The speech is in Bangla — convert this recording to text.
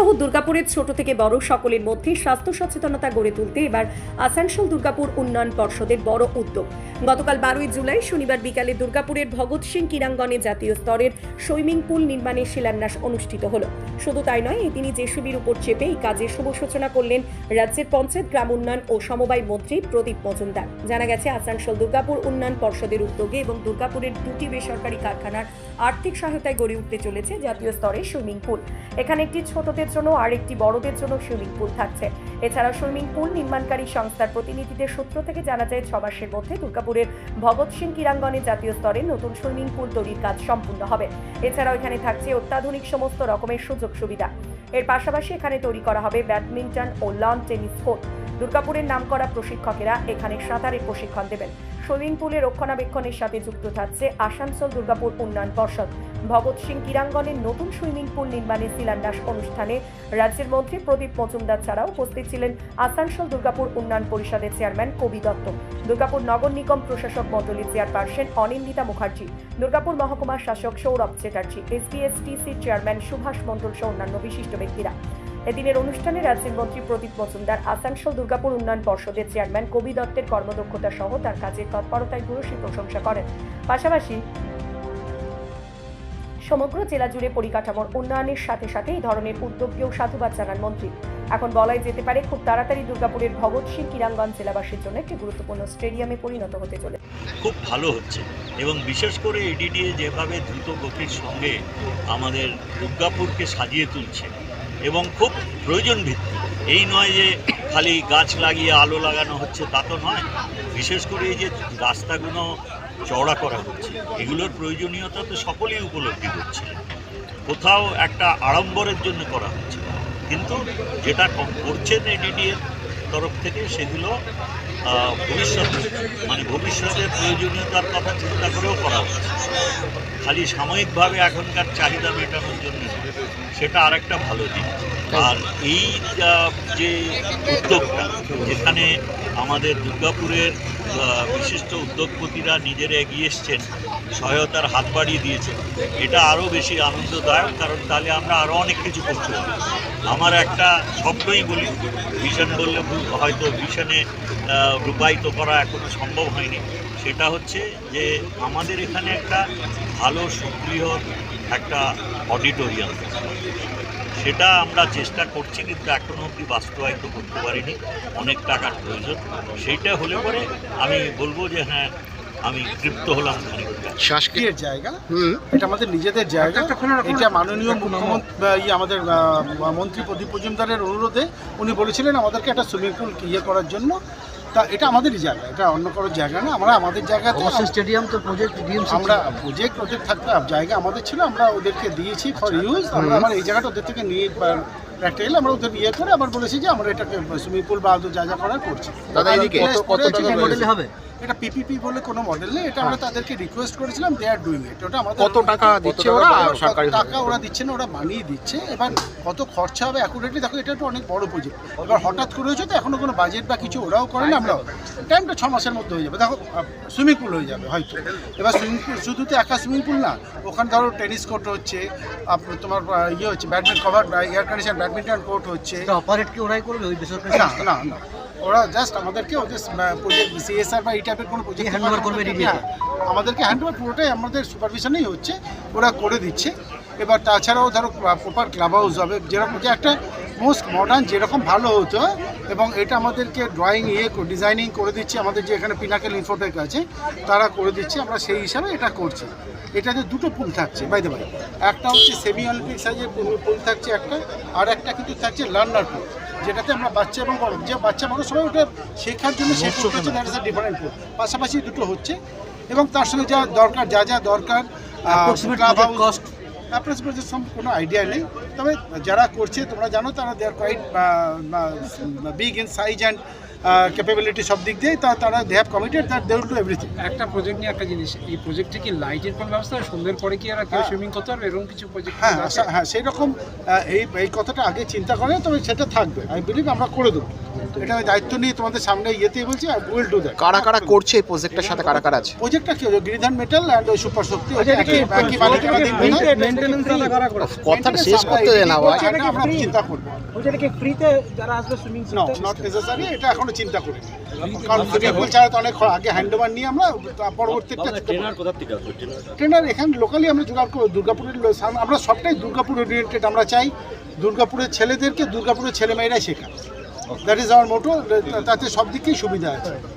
সহ দুর্গাপুরের ছোট থেকে বড় সকলের মধ্যে স্বাস্থ্য সচেতনতা গড়ে তুলতে এবার আসানসোল দুর্গাপুর উন্নয়ন পর্ষদের বড় উদ্যোগ। গতকাল বারোই জুলাই শনিবার বিকালে দুর্গাপুরের ভগৎ সিং ক্রীড়াঙ্গনে জাতীয় স্তরের সুইমিং পুল নির্মাণের শিলান্যাস অনুষ্ঠিত হল। শুধু তাই নয় এদিনই জেসিবির উপর চেপে এই কাজের শুভ সূচনা করলেন রাজ্যের পঞ্চায়েত, গ্রাম উন্নয়ন ও সমবায় মন্ত্রী প্রদীপ মজুমদার। জানা গেছে, আসানসোল দুর্গাপুর উন্নয়ন পর্ষদের উদ্যোগে এবং দুর্গাপুরের দুটি বেসরকারি কারখানার আর্থিক সহায়তায় গড়ে উঠতে চলেছে জাতীয় স্তরের সুইমিং পুল। এখানে একটি ছোটদের জন্য আর একটি বড়দের জন্য সুইমিং পুল থাকছে। এছাড়া সুইমিং পুল নির্মাণকারী সংস্থার প্রতিনিধিদের সূত্র থেকে জানা যায়, ছ মাসের মধ্যে দুর্গাপুরের ভগৎ সিং ক্রীড়াঙ্গনে জাতীয় স্তরে নতুন সুইমিং পুল তৈরির কাজ সম্পূর্ণ হবে। এছাড়াও এখানে থাকছে অত্যাধুনিক সমস্ত রকমের সুযোগ সুবিধা। এর পাশাপাশি এখানে তৈরি করা হবে ব্যাডমিন্টন ও লন টেনিস কোর্ট। দুর্গাপুরের নামকরা প্রশিক্ষকেরা এখানে সাঁতারের প্রশিক্ষণ দেবেন। সুইমিং পুলের রক্ষণাবেক্ষণের সাথে যুক্ত থাকছে আসানসোল দুর্গাপুর উন্নয়ন পর্ষদ। ভগৎ সিং ক্রীড়াঙ্গনের নতুন সুইমিং পুল নির্মাণের শিলান্যাস অনুষ্ঠানে রাজ্যের মন্ত্রী প্রদীপ মজুমদার ছাড়াও উপস্থিত ছিলেন আসানসোল দুর্গাপুর উন্নয়ন পরিষদের চেয়ারম্যান কবি দত্ত। দুর্গাপুর নগর নিগম প্রশাসক মণ্ডলীর চেয়ারপারসন অনিন্দিতা মুখার্জি। দুর্গাপুর মহকুমার শাসক সৌরভ চ্যাটার্জি। এসবিএসটিসির চেয়ারম্যান সুভাষ মণ্ডল সহ অন্যান্য বিশিষ্ট ব্যক্তিরা। এদিনের অনুষ্ঠানে রাজ্যের মন্ত্রী প্রদীপ মজুমদার, আসানসোল দুর্গাপুর উন্নয়ন পর্ষদের চেয়ারম্যান কবি দত্তের কর্মদক্ষতা সহ তার কাজের তৎপরতায় ভূয়সী প্রশংসা করেন। পাশাপাশি সমগ্র জেলা জুড়ে পরিকাঠামোর উন্নয়নের সাথে সাথে এই ধরনের উদ্যোগকেও সাধুবাদ জানান মন্ত্রী। এখন বলাই যেতে পারে, খুব তাড়াতাড়ি দুর্গাপুরের ভগৎ সিং কিরাঙ্গন জেলাবাসীর জন্য একটি গুরুত্বপূর্ণ স্টেডিয়ামে পরিণত হতে চলে খুব ভালো হচ্ছে এবং বিশেষ করে এডিডিএ যেভাবে দ্রুত গতির সঙ্গে আমাদের দুর্গাপুরকে সাজিয়ে তুলছে এবং খুব প্রয়োজন ভিত্তিক এই নয় যে খালি গাছ লাগিয়ে আলো লাগানো হচ্ছে, তা তো নয়। বিশেষ করে এই যে রাস্তাগুলো চওড়া করা হচ্ছে, এগুলোর প্রয়োজনীয়তা তো সকলেই উপলব্ধি করছে। কোথাও একটা আড়ম্বরের জন্য করা হচ্ছে। কিন্তু যেটা করছেন এডিডিএর তরফ থেকে, সেগুলো ভবিষ্যতে মানে ভবিষ্যতের প্রয়োজনীয়তার কথা চিন্তা করেও করা হচ্ছে। খালি সাময়িকভাবে এখনকার চাহিদা মেটানোর জন্য সেটা আরেকটা ভালো দিক। আর এই যে উদ্যোগটা, যেখানে আমাদের দুর্গাপুরের বিশিষ্ট উদ্যোগপতিরা নিজেরা এগিয়ে এসছেন, সহায়তার হাত বাড়িয়ে দিয়েছেন, এটা আরও বেশি আনন্দদায়ক, কারণ তাহলে আমরা আরও অনেক কিছু করতে পারি আমার একটা স্বপ্নই বলি ভিশন বললে হয়তো ভিশনে রূপায়িত করা এখনও সম্ভব হয়নি। সেটা হচ্ছে যে আমাদের এখানে একটা ভালো সুবৃহৎ একটা অডিটোরিয়াম। সেটা আমরা চেষ্টা করছি কিন্তু এখনও অবধি বাস্তবায়িত করতে পারিনি। অনেক টাকার প্রয়োজন। সেইটা হলে পরে আমি বলব যে হ্যাঁ আমি তৃপ্ত হলাম এর জায়গা। হুম। এটা আমাদের নিজেদের জায়গা। এটা মাননীয় মুখ্যমন্ত্রী ইয়ে আমাদের মন্ত্রী প্রদীপ মজুমদারের অনুরোধে উনি বলেছিলেন আমাদেরকে একটা সুইমিং পুল ইয়ে করার জন্য। তা এটা আমাদেরই জায়গা এটা অন্য কোনো জায়গা না আমরা আমাদের জায়গাতে স্টেডিয়াম তো প্রজেক্ট ডিএমসি আমরা প্রজেক্ট ওদের থাকতে জায়গা আমাদের ছিল আমরা ওদেরকে দিয়েছি ফর ইউজ আমরা আমার এই জায়গাটা ওদের থেকে নিয়ে প্র্যাকটিক্যাল আমরা ওদের ইয়ে করে আবার বলেছি যে আমরা এটাকে সুইমিং পুল বা যা যা করার করছি। দাদা, এদিকে। কত- কত টাকা মডেলে হবে? এটা পিপিপি বলে কোনো মডেল নেই এটা আমরা তাদেরকে রিকোয়েস্ট করেছিলাম দে আর ডুইং ইট ওটা আমাদের কত টাকা দিচ্ছে ওরা? সরকারি টাকা ওরা দিচ্ছে না ওরা বানিয়ে দিচ্ছে। এবার কত খরচা হবে অ্যাকুরেটলি দেখো এটা একটা অনেক বড় প্রজেক্ট এবার হঠাৎ করে হয়েছে তো এখনও কোনো বাজেট বা কিছু ওরাও করে না আমরাও টাইমটা ছ মাসের মধ্যে হয়ে যাবে। দেখো সুইমিং পুল হয়ে যাবে হয়তো। এবার সুইমিং পুল শুধু তো একা সুইমিং পুল না ওখানে ধরো টেনিস কোর্ট হচ্ছে আপ- তোমার ইয়ে হচ্ছে badminton cover air condition badminton court হচ্ছে। অপারেট কি ওরাই করবে? ওই বেসরকারি না না। ওরা জাস্ট আমাদেরকে ওদের প্রজেক্ট সিএসআর বা এই টাইপের কোনো প্রজেক্ট hand করবে DDA আমাদেরকে হ্যান্ড ওভার পুরোটাই আমাদের সুপারভিশনেই হচ্ছে ওরা করে দিচ্ছে। এবার তাছাড়াও ধরো প্রপার ক্লাব হাউস হবে যেরকম যে একটা মোস্ট মডার্ন যেরকম ভালো হতো এবং এটা আমাদেরকে ড্রয়িং ইয়ে ডিজাইনিং করে দিচ্ছে আমাদের যে এখানে পিনাকেল ইনফোটেক আছে তারা করে দিচ্ছে আমরা সেই হিসাবে এটা করছি। এটাতে দুটো পুল থাকছে বাইদে ভাই একটা হচ্ছে সেমি অলিম্পিক সাইজের পুল থাকছে একটা আর একটা কিন্তু থাকছে লার্নার পুল যেটাতে আমরা বাচ্চা এবং বড় যে বাচ্চা বড় সবাই ওটা শেখার জন্য করতে দ্যাট ইজ ডিফারেন্ট কোর্স পাশাপাশি দুটো হচ্ছে। এবং তার সঙ্গে যা দরকার যা যা দরকার সম কোনো আইডিয়া নেই। তবে যারা করছে তোমরা জানো তারা there are quite big in size and capability সব দিক দিয়ে তা তারা they have committed that they will do everything একটা প্রজেক্ট নিয়ে একটা জিনিস এই প্রজেক্টে কি লাইটের কোনো ব্যবস্থা? সন্ধ্যের পরে কি আর কেউ হ্যাঁ। সুইমিং করতে পারবে? এরকম কিছু প্রজেক্ট হ্যাঁ হ্যাঁ সেই রকম এই এই কথাটা আগে চিন্তা করে তবে সেটা থাকবে। আমি বিলিভ আমরা করে দেবো। এটা আমি দায়িত্ব নিয়ে তোমাদের সামনে ইয়েতেই বলছি উইল ডু দ্যাট কারা কারা করছে এই প্রজেক্টের সাথে কারা কারা আছে? প্রজেক্টটা কি হলো Giridhan metal and super Shakti আচ্ছা। কথাটা শেষ করতে দেয় না ভাই। এটা আমরা চিন্তা করব। ফ্রিতে যারা আসবে সুইমিং নো নট নেসেসারি এটা এখনও চিন্তা করিনি। কারণ সুইমিং ছাড়া তো অনেক আগে নিয়ে আমরা পরবর্তী একটা ট্রেনার এখানে লোকালি আমরা জোগাড় করব দুর্গাপুরের আমরা সবটাই দুর্গাপুর ওরিয়েন্টেড আমরা চাই দুর্গাপুরের ছেলেদেরকে দুর্গাপুরের ছেলেমেয়েরাই শেখা দ্যাট ইজ আওয়ার মোটো তাতে সব দিকেই সুবিধা আছে।